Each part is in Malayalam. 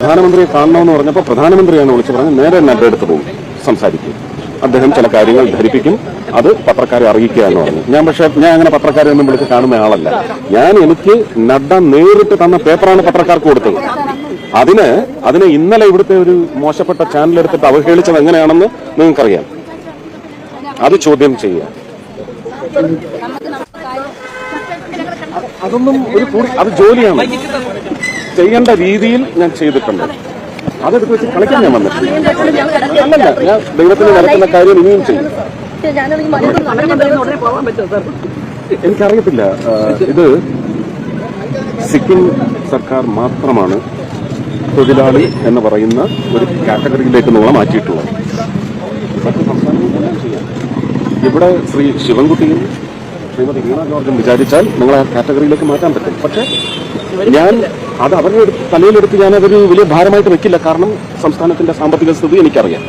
പ്രധാനമന്ത്രിയെ കാണണമെന്ന് പറഞ്ഞപ്പോൾ പ്രധാനമന്ത്രിയാണ് വിളിച്ചു പറഞ്ഞ് നേരെ നല്ല എടുത്ത് പോകും സംസാരിക്കും. അദ്ദേഹം ചില കാര്യങ്ങൾ ധരിപ്പിക്കും അത് പത്രക്കാരെ അറിയിക്കുക എന്ന് പറഞ്ഞു. ഞാൻ പക്ഷേ ഞാൻ അങ്ങനെ പത്രക്കാരെ ഒന്നും വിളിച്ച് കാണുന്ന ആളല്ല. ഞാൻ എനിക്ക് നഡ്ഡ നേരിട്ട് തന്ന പേപ്പറാണ് പത്രക്കാർക്ക് കൊടുത്തത്. അതിന് അതിനെ ഇന്നലെ ഇവിടുത്തെ ഒരു മോശപ്പെട്ട ചാനൽ എടുത്തിട്ട് അവഹേളിച്ചത് എങ്ങനെയാണെന്ന് നിങ്ങൾക്കറിയാം. അത് ചോദ്യം ചെയ്യുക അതൊന്നും ഒരു അത് ജോലിയാണ്. ചെയ്യേണ്ട രീതിയിൽ ഞാൻ ചെയ്തിട്ടുണ്ട്. അതെടുത്ത് വെച്ച് കളിക്കാൻ ഞാൻ വന്നിട്ടില്ല അല്ലല്ല ഞാൻ ദൈവത്തിന് നടക്കുന്ന കാര്യം ഇനിയും ചെയ്യും. എനിക്കറിയത്തില്ല ഇത് സിക്കിം സർക്കാർ മാത്രമാണ് തൊഴിലാളി എന്ന് പറയുന്ന ഒരു കാറ്റഗറിയിലേക്ക് നമ്മളെ മാറ്റിയിട്ടുള്ളത്. മറ്റു ഇവിടെ ശ്രീ ശിവൻകുട്ടിയും ശ്രീമതി വീണ ജോർജും വിചാരിച്ചാൽ നിങ്ങളെ കാറ്റഗറിയിലേക്ക് മാറ്റാൻ പറ്റും. പക്ഷേ ഞാൻ അത് അവരുടെ തലയിലെടുത്ത് ഞാൻ അതൊരു വലിയ ഭാരമായിട്ട് വെക്കില്ല കാരണം സംസ്ഥാനത്തിന്റെ സാമ്പത്തിക സ്ഥിതി എനിക്കറിയാം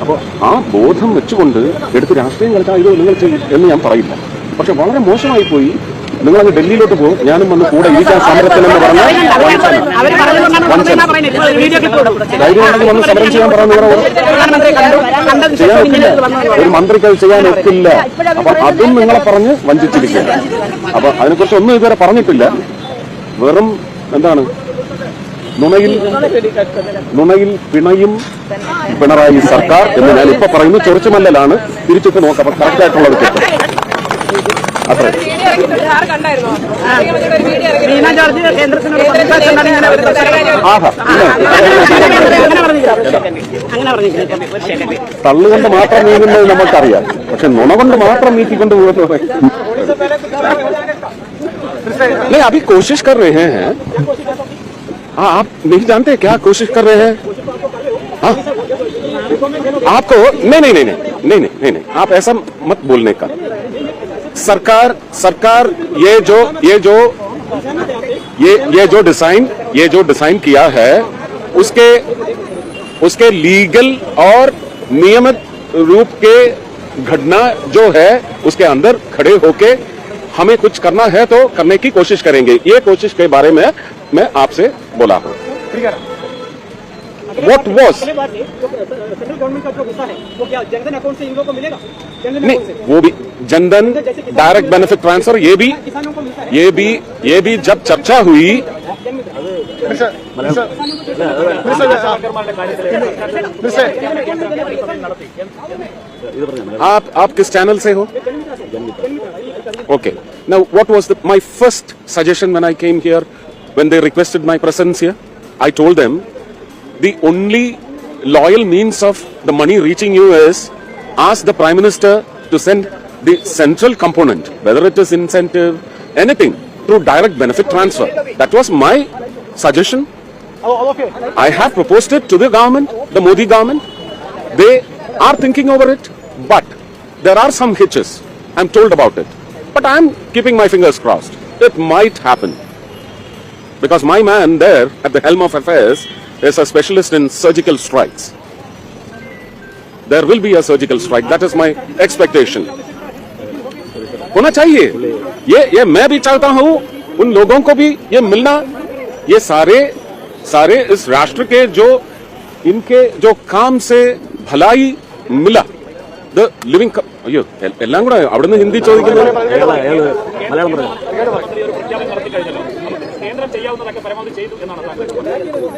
അപ്പോൾ ആ ബോധം വെച്ചുകൊണ്ട് എടുത്ത് രാഷ്ട്രീയം കളിച്ചാൽ ഇത് നിങ്ങൾ ചെയ്യും എന്ന് ഞാൻ പറയില്ല പക്ഷെ വളരെ മോശമായി പോയി നിങ്ങൾ അങ്ങ് ഡൽഹിയിലോട്ട് പോകും ഞാനും വന്ന് കൂടെ ഇരിക്കാൻ പറഞ്ഞാൽ വീഡിയോ ക്ലിപ്പ് കൊടുക്കും ധൈര്യമാണെങ്കിൽ വന്ന് സമരം ചെയ്യാൻ പറയാൻ കണ്ടതിന് ചെയ്യാൻ ഒക്കില്ല ഒരു മന്ത്രിക്ക് അത് ചെയ്യാൻ ഒക്കില്ല അപ്പൊ അതും നിങ്ങളെ പറഞ്ഞ് വഞ്ചിച്ചിരിക്കുക അപ്പൊ അതിനെക്കുറിച്ച് ഒന്നും ഇതുവരെ പറഞ്ഞിട്ടില്ല വെറും എന്താണ്? നുണയിൽ നുണയിൽ പിണയും പിണറായി സർക്കാർ എന്ന് ഞാൻ ഇപ്പൊ പറയുന്നു. ചൊറിച്ചുമല്ലലാണ്. തിരിച്ചിട്ട് നോക്കാം. കറക്റ്റ് ആയിട്ടുള്ള ഒരു അത്ര. തള്ളുകൊണ്ട് മാത്രം നീങ്ങുന്നത് നമുക്കറിയാം പക്ഷെ നുണ കൊണ്ട് മാത്രം നീക്കിക്കൊണ്ട് പോകുന്നു नहीं, अभी कोशिश कर रहे हैं। हाँ आप नहीं जानते क्या कोशिश कर रहे हैं? हाँ? आपको, नहीं नहीं नहीं नहीं नहीं नहीं नहीं नहीं आप ऐसा मत बोलने का। सरकार सरकार, ये जो ये जो, ये ये जो डिज़ाइन ये जो डिज़ाइन किया है, उसके उसके लीगल और नियमित रूप के घटना जो है, उसके अंदर खड़े होके हमें कुछ करना है तो करने की कोशिश करेंगे। ये कोशिश के बारे में मैं आपसे बोला हूँ। वॉट वॉज़ गवर्नमेंट का जो है वो क्या जनधन अकाउंट से इन लोगों को मिलेगा? जनधन नहीं वो भी जनधन डायरेक्ट बेनिफिट ट्रांसफ़र ये भी किसानों को मिलता है। ये भी ये भी जब चर्चा हुई आप आप किस चैनल से हो? Okay. Now, what was the, my first suggestion when I came here, when they requested my presence here? I told them the only loyal means of the money reaching you is ask the Prime Minister to send the central component, whether it is incentive, anything, through direct benefit transfer. That was my suggestion. I have proposed it to the government, the Modi government. They are thinking over it, but there are some hitches. I'm told about it. But I'm keeping my fingers crossed. It might happen. Because my man there at the helm of affairs is a specialist in surgical strikes. There will be a surgical strike. That is my expectation. होना चाहिए ये ये मैं भी चाहता हूँ उन लोगों को भी ये मिलना ये सारे सारे इस राष्ट्र के जो इनके जो काम से भलाई मिला ദ ലിവിംഗ് അയ്യോ എല്ലാം കൂടെ അവിടെ നിന്ന് ഹിന്ദി ചോദിക്കുന്നത്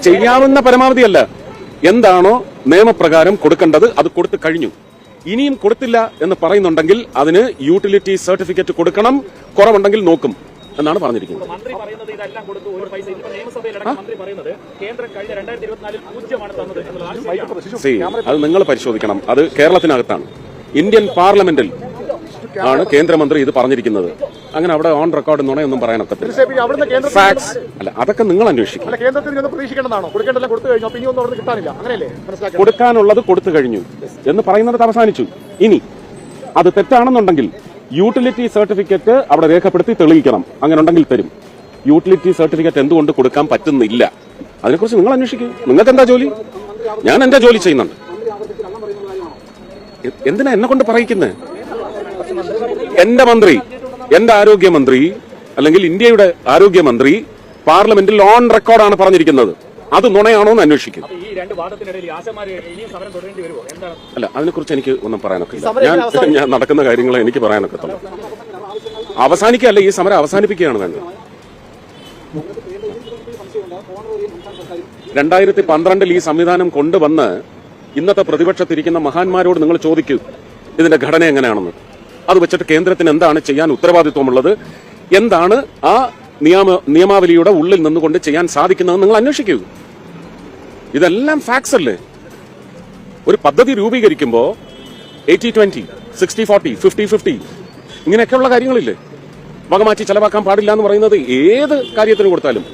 ചെയ്യാവുന്ന പരമാവധി അല്ല. എന്താണോ നിയമപ്രകാരം കൊടുക്കേണ്ടത് അത് കൊടുത്തു കഴിഞ്ഞു. ഇനിയും കൊടുത്തില്ല എന്ന് പറയുന്നുണ്ടെങ്കിൽ അതിന് യൂട്ടിലിറ്റി സർട്ടിഫിക്കറ്റ് കൊടുക്കണം. കുറവുണ്ടെങ്കിൽ നോക്കും. എന്നാണ് പറഞ്ഞിരിക്കുന്നത്. മന്ത്രി പറയുന്നത് ഇതെല്ലാം കൊടുത്തു ഒരു പൈസ ഇതിപ്പോ നിയമസഭയിലടക്കം മന്ത്രി പറയുന്നത് കേന്ദ്രം കഴിഞ്ഞ രണ്ടായിരത്തി ഇരുപത്തിനാലിൽ പൂജ്യമാണ് തന്നത് എന്നുള്ളതാണ് ശരിയാണ്. അത് നിങ്ങൾ പരിശോധിക്കണം. അത് കേരളത്തിനകത്താണ്. ഇന്ത്യൻ പാർലമെന്റിൽ ആണ് കേന്ദ്രമന്ത്രി ഇത് പറഞ്ഞിരിക്കുന്നത്. അങ്ങനെ അവിടെ ഓൺ റെക്കോർഡ് എന്ന് ഒന്നും പറയാൻ അവിടുന്ന് കേന്ദ്ര അല്ല അതൊക്കെ നിങ്ങൾ അന്വേഷിക്കും. കൊടുക്കാനുള്ളത് കൊടുത്തു കഴിഞ്ഞു എന്ന് പറയുന്നത് അവസാനിച്ചു. ഇനി അത് തെറ്റാണെന്നുണ്ടെങ്കിൽ യൂട്ടിലിറ്റി സർട്ടിഫിക്കറ്റ് അവിടെ രേഖപ്പെടുത്തി തെളിയിക്കണം. അങ്ങനെ ഉണ്ടെങ്കിൽ തരും. യൂട്ടിലിറ്റി സർട്ടിഫിക്കറ്റ് എന്തുകൊണ്ട് കൊടുക്കാൻ പറ്റുന്നില്ല? അതിനെക്കുറിച്ച് നിങ്ങൾ അന്വേഷിക്കും. നിങ്ങൾക്ക് എന്താ ജോലി? ഞാൻ എന്റെ ജോലി ചെയ്യുന്നുണ്ട്? എന്തിനാ എന്നെ കൊണ്ട് പറയിക്കുന്നത് എന്റെ മന്ത്രി എന്റെ ആരോഗ്യമന്ത്രി അല്ലെങ്കിൽ ഇന്ത്യയുടെ ആരോഗ്യമന്ത്രി പാർലമെന്റിൽ ഓൺ റെക്കോർഡാണ് പറഞ്ഞിരിക്കുന്നത്. അത് നുണയാണോ എന്ന് അന്വേഷിക്കും അപ്പൊ ഈ രണ്ട് വാദത്തിനിടയിൽ ഈ ആശമാര് ഇനിയും സമരം വരുമോ? അല്ല അതിനെക്കുറിച്ച് എനിക്ക് ഒന്നും പറയാനൊക്കെ ഞാൻ ഞാൻ നടക്കുന്ന കാര്യങ്ങൾ എനിക്ക് പറയാനൊക്കത്തുള്ളൂ അവസാനിക്കല്ല ഈ സമരം അവസാനിപ്പിക്കുകയാണ് വേണ്ടത് രണ്ടായിരത്തി പന്ത്രണ്ടിൽ ഈ സംവിധാനം കൊണ്ടുവന്ന് ഇന്നത്തെ പ്രതിപക്ഷത്തിരിക്കുന്ന മഹാന്മാരോട് നിങ്ങൾ ചോദിക്കൂ ഇതിന്റെ ഘടന എങ്ങനെയാണെന്ന്. അത് വെച്ചിട്ട് കേന്ദ്രത്തിന് എന്താണ് ചെയ്യാൻ ഉത്തരവാദിത്വമുള്ളത്? എന്താണ് ആ നിയമ നിയമാവലിയുടെ ഉള്ളിൽ നിന്നുകൊണ്ട് ചെയ്യാൻ സാധിക്കുന്നത് നിങ്ങൾ അന്വേഷിക്കൂ. ഇതെല്ലാം ഫാക്സ് അല്ലേ? ഒരു പദ്ധതി രൂപീകരിക്കുമ്പോൾ eighty twenty sixty forty fifty fifty ഇങ്ങനെയൊക്കെയുള്ള കാര്യങ്ങളില്ലേ? വകമാറ്റി ചെലവാക്കാൻ പാടില്ല എന്ന് പറയുന്നത് ഏത് കാര്യത്തിന് കൊടുത്താലും.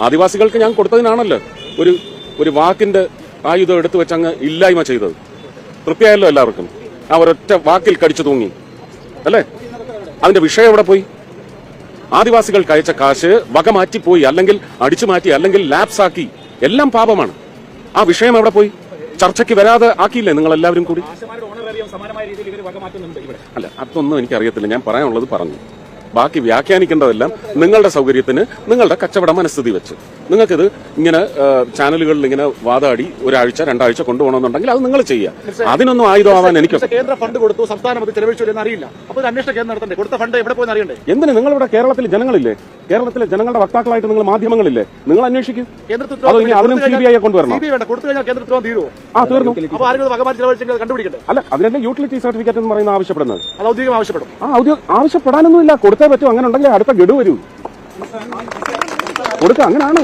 ആദിവാസികൾക്ക് ഞാൻ കൊടുത്തതിനാണല്ലോ ഒരു ഒരു വാക്കിന്റെ ആയുധം എടുത്തു വെച്ച് അങ്ങ് ഇല്ലായ്മ ചെയ്തത്. തൃപ്തിയായല്ലോ എല്ലാവർക്കും. ആ ഒരൊറ്റ വാക്കിൽ കടിച്ചു തൂങ്ങി. അല്ലേ? അതിന്റെ വിഷയം എവിടെ പോയി? ആദിവാസികൾക്ക് അയച്ച കാശ് വകമാറ്റിപ്പോയി അല്ലെങ്കിൽ അടിച്ചു മാറ്റി അല്ലെങ്കിൽ ലാപ്സ് ആക്കി. എല്ലാം പാപമാണ്. ആ വിഷയം അവിടെ പോയി? ചർച്ചയ്ക്ക് വരാതെ ആക്കിയില്ലേ നിങ്ങൾ എല്ലാവരും കൂടി അല്ല അതൊന്നും എനിക്കറിയത്തില്ല. ഞാൻ പറയാനുള്ളത് പറഞ്ഞു. ബാക്കി വ്യാഖ്യാനിക്കേണ്ടതെല്ലാം നിങ്ങളുടെ സൗകര്യത്തിന് നിങ്ങളുടെ കച്ചവട മനസ്ഥിതി വെച്ച്. നിങ്ങൾക്കിത് ഇങ്ങനെ ചാനലുകളിൽ ഇങ്ങനെ വാദാടി ഒരാഴ്ച രണ്ടാഴ്ച കൊണ്ടുപോകണമെന്നുണ്ടെങ്കിൽ അത് നിങ്ങൾ ചെയ്യുക. അതിനൊന്നും ആയുധമാവാൻ എനിക്ക് കേന്ദ്ര ഫണ്ട് കൊടുത്തു സംസ്ഥാനം അത് ചെലവഴിച്ചു അറിയില്ല. അപ്പോൾ അന്വേഷണം കേന്ദ്രം നടത്തണ്ടേ? കൊടുത്ത ഫണ്ട് എവിടെ പോയി അറിയണ്ടേ? എന്തിന്? നിങ്ങളിവിടെ കേരളത്തിൽ ജനങ്ങളില്ലേ? കേരളത്തിലെ ജനങ്ങളുടെ വക്താക്കളായിട്ട് നിങ്ങൾ മാധ്യമങ്ങളില്ലേ? നിങ്ങൾ അന്വേഷിക്കും. അതിനും സി ബി ഐയെ കൊണ്ടുവരണം? ആ തീർന്നു അല്ല അതിനല്ലേ യൂട്ടിലിറ്റി സർട്ടിഫിക്കറ്റ് എന്ന് പറയുന്ന ആവശ്യപ്പെടുന്നത് ആ ഔദ്യോഗിക ആവശ്യപ്പെടാനൊന്നുമില്ല കൊടുത്തേ പറ്റും അങ്ങനെ ഉണ്ടെങ്കിൽ അടുത്ത ഗഡു വരൂ കൊടുക്ക അങ്ങനെയാണ്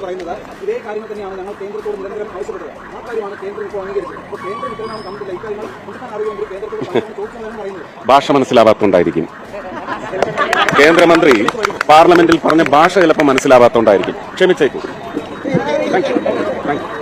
പറയുന്നത് ഇതേ തന്നെയാണ് ഞങ്ങൾ കേന്ദ്രത്തോട് നിരന്തരം ആവശ്യപ്പെട്ടത് ആ കാര്യമാണ് കേന്ദ്രം ഇപ്പോൾ അംഗീകരിച്ചത് അപ്പോൾ കേന്ദ്രം ഇത്രയും കണ്ടില്ല ഇക്കാര്യങ്ങൾ സംസ്ഥാന ആരോഗ്യമന്ത്രി കേന്ദ്രത്തോട് പറയുന്നത് ഭാഷ മനസ്സിലാവാത്തോണ്ടായിരിക്കും കേന്ദ്രമന്ത്രി പാർലമെന്റിൽ പറഞ്ഞ ഭാഷ ചിലപ്പോൾ മനസ്സിലാവാത്തോണ്ടായിരിക്കും. ക്ഷമിച്ചേക്കൂ. Thank you thank you